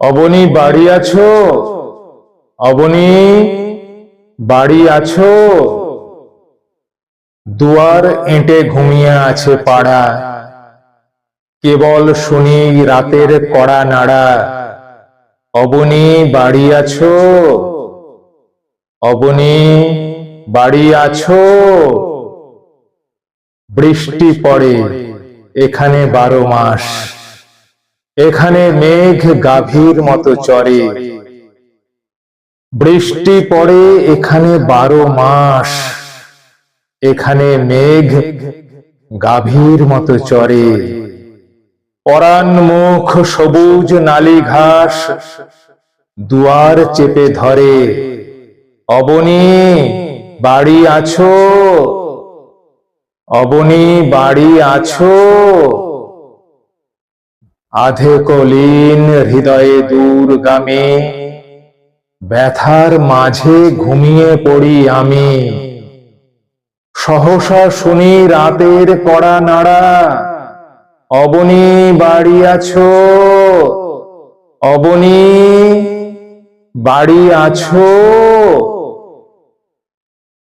অবনী বাড়ি আছো? অবনী বাড়ি আছো? দুয়ার এঁটে ঘুমিয়ে আছে পাড়া। কেবল শুনি রাতের কড়া নাড়া। অবনী বাড়ি আছো? অবনী বাড়ি আছো? বৃষ্টি পড়ে, এখানে বারো মাস। এখানে মেঘ গাভীর মতো চরে বৃষ্টি পড়ে এখানে বারো মাস। এখানে মেঘ গাভীর মতো চরে পরাণ মুখ সবুজ নালি ঘাস দুয়ার চেপে ধরে। অবনী বাড়ি আছো? অবনী বাড়ি আছো? আধে কলিন হৃদয়ে দূরগামী ব্যথার মাঝে ঘুমিয়ে পড়ি আমি। সহসা শুনি রাতের কড়া নাড়া, অবনী বাড়ি আছো, অবনী বাড়ি আছো।